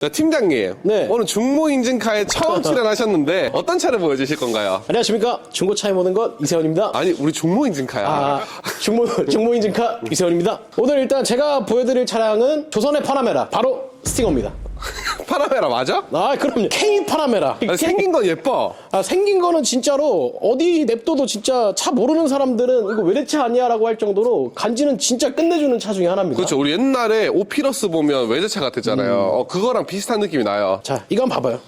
자, 팀장님. 네. 오늘 중모 인증카에 처음 출연하셨는데 어떤 차를 보여주실 건가요? 안녕하십니까. 중고차에 모는 것 이세원입니다. 아니, 우리 중모 인증카야. 아, 중모, 중모 인증카 이세원입니다. 오늘 일단 제가 보여드릴 차량은 조선의 파나메라, 바로 스팅어입니다. 파라메라 맞아? 아, 그럼요. K 파나메라. 아니, 생긴 건 예뻐. 아, 생긴 거는 진짜로 어디 냅둬도 진짜 차 모르는 사람들은 이거 외제차 아니야 라고 할 정도로 간지는 진짜 끝내주는 차 중에 하나입니다. 그렇죠. 우리 옛날에 오피러스 보면 외제차 같았잖아요. 어, 그거랑 비슷한 느낌이 나요. 자, 한번 봐봐요.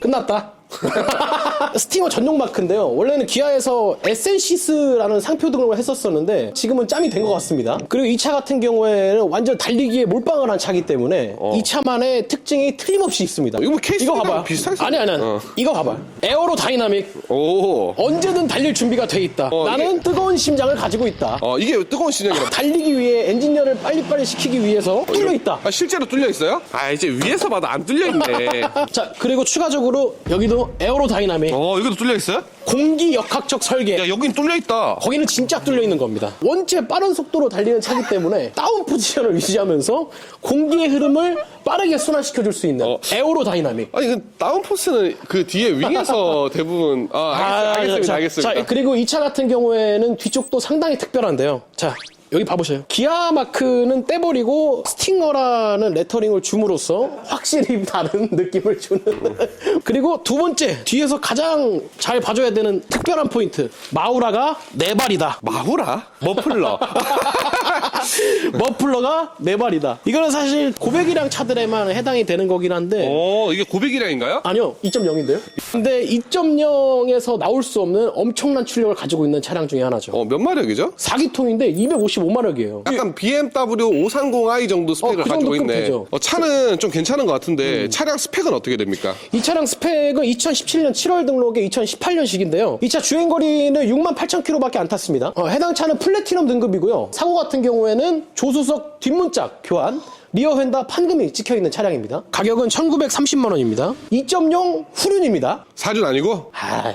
끝났다. 스팅어 전용 마크인데요. 원래는 기아에서 에센시스라는 상표 등록을 했었었는데 지금은 짬이 된 것 같습니다. 그리고 이 차 같은 경우에는 완전 달리기에 몰빵을 한 차기 때문에 이 차만의 특징이 틀림없이 있습니다. 이거 뭐 케이스 이거 봐봐요. 비슷하게 아니 아니 아니. 어. 이거 봐봐요. 에어로 다이나믹 오. 언제든 달릴 준비가 돼 있다. 어, 나는 뜨거운 심장을 가지고 있다. 어, 이게 뜨거운 신형이라. 달리기 위해 엔지니어를 빨리빨리 시키기 위해서 뚫려 있다. 아, 실제로 뚫려 있어요? 아, 이제 위에서 봐도 안 뚫려 있네. 자 그리고 추가적으로 여기도 에어로 다이나믹 어, 이것도 뚫려 있어요? 공기 역학적 설계 야, 여긴 뚫려 있다. 거기는 진짜 뚫려 있는 겁니다. 원체 빠른 속도로 달리는 차기 때문에 다운 포지션을 유지하면서 공기의 흐름을 빠르게 순환시켜 줄 수 있는 어. 에어로 다이나믹. 아니, 그 다운포스는 그 뒤에 윙에서 대부분. 아, 알겠, 습니다 자, 알겠습니다. 자, 그리고 이 차 같은 경우에는 뒤쪽도 상당히 특별한데요. 자, 여기 봐보세요. 기아 마크는 떼버리고 스팅어라는 레터링을 줌으로써 확실히 다른 느낌을 주는. 그리고 두 번째, 뒤에서 가장 잘 봐줘야 되는 특별한 포인트. 마우라가 네 발이다. 마후라? 머플러. 머플러가 네 발이다. 이거는 사실 고백이랑 차들에만 해당이 되는 거긴 한데. 어, 이게 고백이량인가요? 아니요, 2.0인데요. 근데 2.0에서 나올 수 없는 엄청난 출력을 가지고 있는 차량 중에 하나죠. 어, 몇 마력이죠? 4기통인데 255마력이에요. 약간 BMW 530i 정도 스펙을 어, 그 가지고 정도급 있네. 되죠. 어, 차는 좀 괜찮은 것 같은데 차량 스펙은 어떻게 됩니까? 이 차량 스펙은 2017년 7월 등록의 2018년식인데요. 이 차 주행거리는 6만 8천 킬로밖에 안 탔습니다. 어, 해당 차는 플래티넘 등급이고요. 사고 같은 경우에 는 조수석 뒷문짝 교환, 리어 휀다 판금이 찍혀 있는 차량입니다. 가격은 1,930만 원입니다. 2.0 후륜입니다. 사륜 아니고? 아,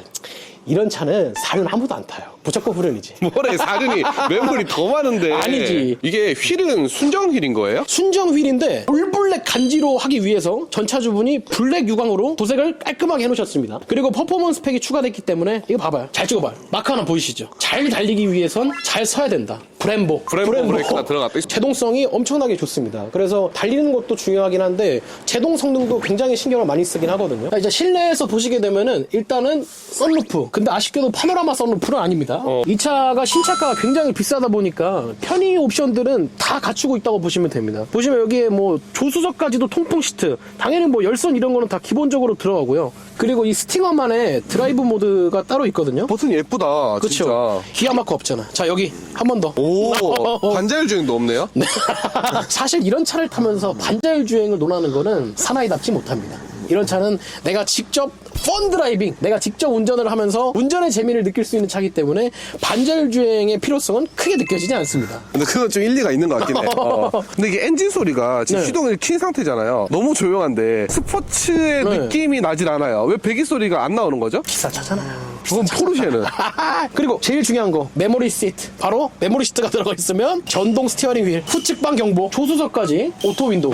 이런 차는 사륜 아무도 안 타요. 무조건 후륜이지. 뭐래 사륜이 매물이 더 많은데 아니지. 이게 휠은 순정 휠인 거예요? 순정 휠인데 올블랙 간지로 하기 위해서 전차주분이 블랙 유광으로 도색을 깔끔하게 해놓으셨습니다. 그리고 퍼포먼스 팩이 추가됐기 때문에 이거 봐봐요. 잘 찍어봐요. 마크 하나 보이시죠? 잘 달리기 위해선 잘 서야 된다. 브렘보. 브렘보 브레이크가 들어갔다. 제동성이 엄청나게 좋습니다. 그래서 달리는 것도 중요하긴 한데 제동 성능도 굉장히 신경을 많이 쓰긴 하거든요. 자, 이제 실내에서 보시게 되면은 일단은 썬루프. 근데 아쉽게도 파노라마 썬루프는 아닙니다. 이 차가 신차가가 굉장히 비싸다 보니까 편의 옵션들은 다 갖추고 있다고 보시면 됩니다. 보시면 여기에 뭐 조수석까지도 통풍 시트, 당연히 뭐 열선 이런 거는 다 기본적으로 들어가고요. 그리고 이 스팅어만의 드라이브 모드가 따로 있거든요. 버튼 예쁘다 그렇죠. 진짜 기아 마크 없잖아. 자 여기 한 번 더. 오 반자율 주행도 없네요 네. 사실 이런 차를 타면서 반자율 주행을 논하는 거는 사나이답지 못합니다. 이런 차는 내가 직접 펀 드라이빙, 내가 직접 운전을 하면서 운전의 재미를 느낄 수 있는 차기 때문에 반자율 주행의 필요성은 크게 느껴지지 않습니다. 근데 그건 좀 일리가 있는 것 같긴 해 어. 근데 이게 엔진 소리가 지금 네. 시동을 킨 상태잖아요 너무 조용한데 스포츠의 네. 느낌이 나질 않아요 왜 배기 소리가 안 나오는 거죠? 비싼 차잖아요. 그건 포르쉐는 그리고 제일 중요한 거 메모리 시트 바로 메모리 시트가 들어가 있으면 전동 스티어링 휠 후측방 경보 조수석까지 오토 윈도우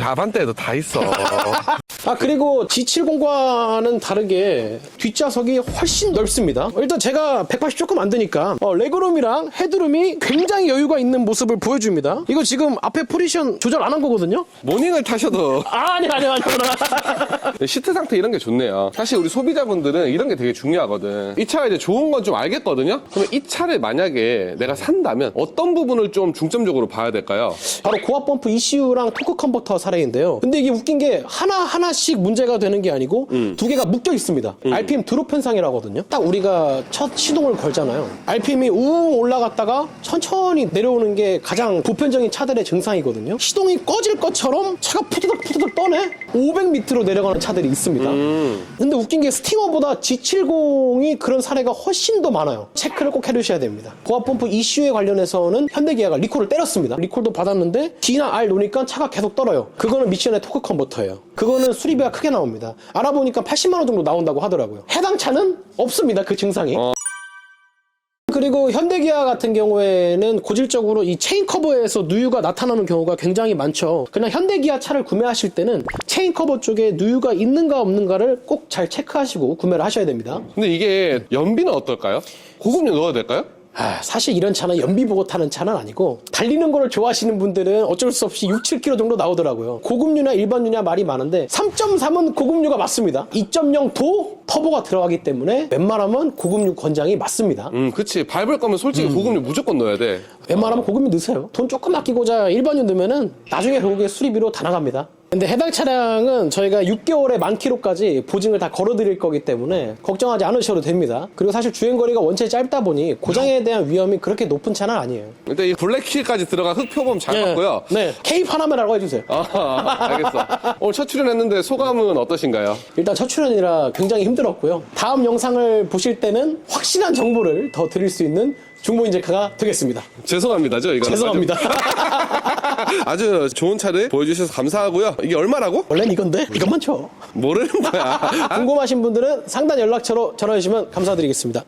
야반대에도 다 있어 아 그리고 G70과는 다르게 뒷좌석이 훨씬 넓습니다 일단 제가 180 조금 안 되니까 어, 레그룸이랑 헤드룸이 굉장히 여유가 있는 모습을 보여줍니다 이거 지금 앞에 포지션 조절 안 한 거거든요 모닝을 타셔도 아니 아니 아니 아니 시트 상태 이런 게 좋네요. 사실 우리 소비자분들은 이런 게 되게 중요하거든. 이 차가 이제 좋은 건 좀 알겠거든요? 그러면 이 차를 만약에 내가 산다면 어떤 부분을 좀 중점적으로 봐야 될까요? 바로 고압 펌프 ECU랑 토크 컨버터 사례인데요. 근데 이게 웃긴 게 하나 하나 씩 문제가 되는 게 아니고 두 개가 묶여 있습니다. RPM 드롭 현상이라거든요. 딱 우리가 첫 시동을 걸잖아요. RPM이 우웅 올라갔다가 천천히 내려오는 게 가장 보편적인 차들의 증상이거든요. 시동이 꺼질 것처럼 차가 푸드득 푸드득 떠네 500m로 내려가는 차들이 있습니다. 근데 웃긴 게 스팅어보다 G70이 그런 사례가 훨씬 더 많아요. 체크를 꼭 해두셔야 됩니다. 고압 펌프 이슈에 관련해서는 현대기아가 리콜을 때렸습니다. 리콜도 받았는데 D나 R 놓으니까 차가 계속 떨어요. 그거는 미션의 토크 컨버터예요. 그거는 수리비가 크게 나옵니다. 알아보니까 80만 원 정도 나온다고 하더라고요. 해당 차는 없습니다. 그 증상이. 어. 그리고 현대기아 같은 경우에는 고질적으로 이 체인 커버에서 누유가 나타나는 경우가 굉장히 많죠. 그냥 현대기아 차를 구매하실 때는 체인 커버 쪽에 누유가 있는가 없는가를 꼭 잘 체크하시고 구매를 하셔야 됩니다. 근데 이게 연비는 어떨까요? 고급류 넣어도 될까요? 아, 사실 이런 차는 연비 보고 타는 차는 아니고 달리는 거를 좋아하시는 분들은 어쩔 수 없이 6, 7km 정도 나오더라고요. 고급류나 일반류냐 말이 많은데 3.3은 고급류가 맞습니다. 2.0 도 터보가 들어가기 때문에 웬만하면 고급류 권장이 맞습니다. 음, 그치. 밟을 거면 솔직히 고급류 무조건 넣어야 돼. 웬만하면 고급류 넣으세요. 돈 조금 아끼고자 일반유 넣으면은 나중에 결국에 수리비로 다 나갑니다. 근데 해당 차량은 저희가 6개월에 만 킬로까지 보증을 다 걸어드릴 거기 때문에 걱정하지 않으셔도 됩니다. 그리고 사실 주행거리가 원체 짧다 보니 고장에 대한 위험이 그렇게 높은 차는 아니에요. 일단 이 블랙킬까지 들어간 흑표범 잘 봤고요. 네. K 파나메라고 해주세요. 아, 알겠어. 오늘 첫 출연했는데 소감은 어떠신가요? 일단 첫 출연이라 굉장히 힘들었고요. 다음 영상을 보실 때는 확실한 정보를 더 드릴 수 있는 중고인재카가 되겠습니다. 죄송합니다, 저 이거. 죄송합니다. 아주 좋은 차를 보여주셔서 감사하고요. 이게 얼마라고? 원래는 이건데 이것만 쳐. 모르는 거야. 궁금하신 분들은 상단 연락처로 전화주시면 감사드리겠습니다.